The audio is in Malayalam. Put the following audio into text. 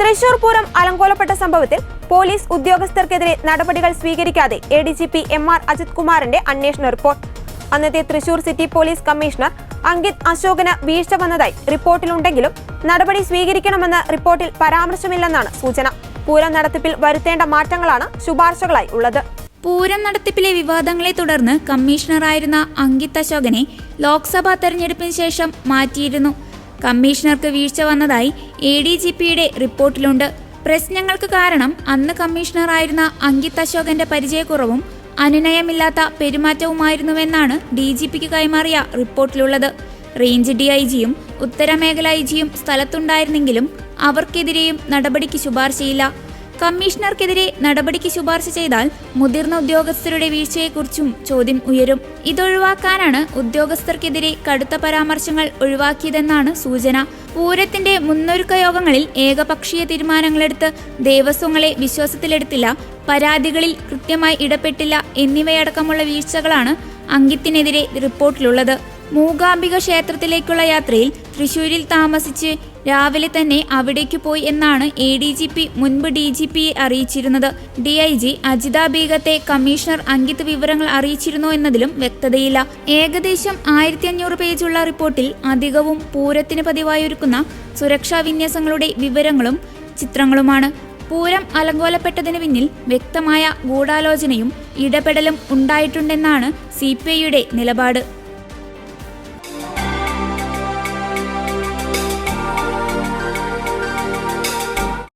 തൃശൂർ പൂരം അലങ്കോലപ്പെട്ട സംഭവത്തിൽ പോലീസ് ഉദ്യോഗസ്ഥർക്കെതിരെ നടപടികൾ സ്വീകരിക്കാതെ A D G P M R Ajith കുമാറിന്റെ അന്വേഷണ റിപ്പോർട്ട്. അന്നത്തെ Thrissur city police commissioner Ankit അശോകന് വീഴ്ച വന്നതായി റിപ്പോർട്ടിലുണ്ടെങ്കിലും നടപടി സ്വീകരിക്കണമെന്ന റിപ്പോർട്ടിൽ പരാമർശമില്ലെന്നാണ് സൂചന. പൂരം നടത്തിപ്പിൽ വരുത്തേണ്ട മാറ്റങ്ങളാണ് ശുപാർശകളായി ഉള്ളത്. പൂരം നടത്തിപ്പിലെ വിവാദങ്ങളെ തുടർന്ന് കമ്മീഷണറായിരുന്ന അങ്കിത് അശോകനെ ലോക്സഭാ തെരഞ്ഞെടുപ്പിന് ശേഷം മാറ്റിയിരുന്നു. കമ്മീഷണർക്ക് വീഴ്ച വന്നതായി എ ഡി ജി പിയുടെ റിപ്പോർട്ടിലുണ്ട്. പ്രശ്നങ്ങൾക്ക് കാരണം അന്ന് കമ്മീഷണറായിരുന്ന അങ്കിത് അശോകന്റെ പരിചയക്കുറവും അനുനയമില്ലാത്ത പെരുമാറ്റവുമായിരുന്നുവെന്നാണ് ഡി ജി പിക്ക് കൈമാറിയ റിപ്പോർട്ടിലുള്ളത്. റേഞ്ച് ഡി ഐ ജിയും ഉത്തരമേഖല ഐ ജിയും സ്ഥലത്തുണ്ടായിരുന്നെങ്കിലും അവർക്കെതിരെയും നടപടിക്ക് ശുപാർശയില്ല. കമ്മീഷണർക്കെതിരെ നടപടിക്ക് ശുപാർശ ചെയ്താൽ മുതിർന്ന ഉദ്യോഗസ്ഥരുടെ വീഴ്ചയെക്കുറിച്ചും ചോദ്യം ഉയരും. ഇതൊഴിവാക്കാനാണ് ഉദ്യോഗസ്ഥർക്കെതിരെ കടുത്ത പരാമർശങ്ങൾ ഒഴിവാക്കിയതെന്നാണ് സൂചന. പൂരത്തിന്റെ മുന്നൊരുക്ക യോഗങ്ങളിൽ ഏകപക്ഷീയ തീരുമാനങ്ങളെടുത്ത് ദേവസ്വങ്ങളെ വിശ്വാസത്തിലെടുത്തില്ല പരാതികളിൽ കൃത്യമായി ഇടപെട്ടില്ല എന്നിവയടക്കമുള്ള വീഴ്ചകളാണ് അങ്കിത്തിനെതിരെ റിപ്പോർട്ടിലുള്ളത്. മൂകാംബിക ക്ഷേത്രത്തിലേക്കുള്ള യാത്രയിൽ തൃശൂരിൽ താമസിച്ച് രാവിലെ തന്നെ അവിടേക്ക് പോയി എന്നാണ് എ ഡി ജി പി മുൻപ് ഡി ജി പിയെ അറിയിച്ചിരുന്നത്. ഡി ഐ ജി അജിത ബീഗത്തെ കമ്മീഷണർ അങ്കിത് വിവരങ്ങൾ അറിയിച്ചിരുന്നോ എന്നതിലും വ്യക്തതയില്ല. ഏകദേശം ആയിരത്തി അഞ്ഞൂറ് പേജുള്ള റിപ്പോർട്ടിൽ അധികവും പൂരത്തിന് പതിവായൊരുക്കുന്ന സുരക്ഷാ വിന്യാസങ്ങളുടെ വിവരങ്ങളും ചിത്രങ്ങളുമാണ്. പൂരം അലങ്കോലപ്പെട്ടതിന് പിന്നിൽ വ്യക്തമായ ഗൂഢാലോചനയും ഇടപെടലും ഉണ്ടായിട്ടുണ്ടെന്നാണ് സി പി ഐയുടെ നിലപാട്.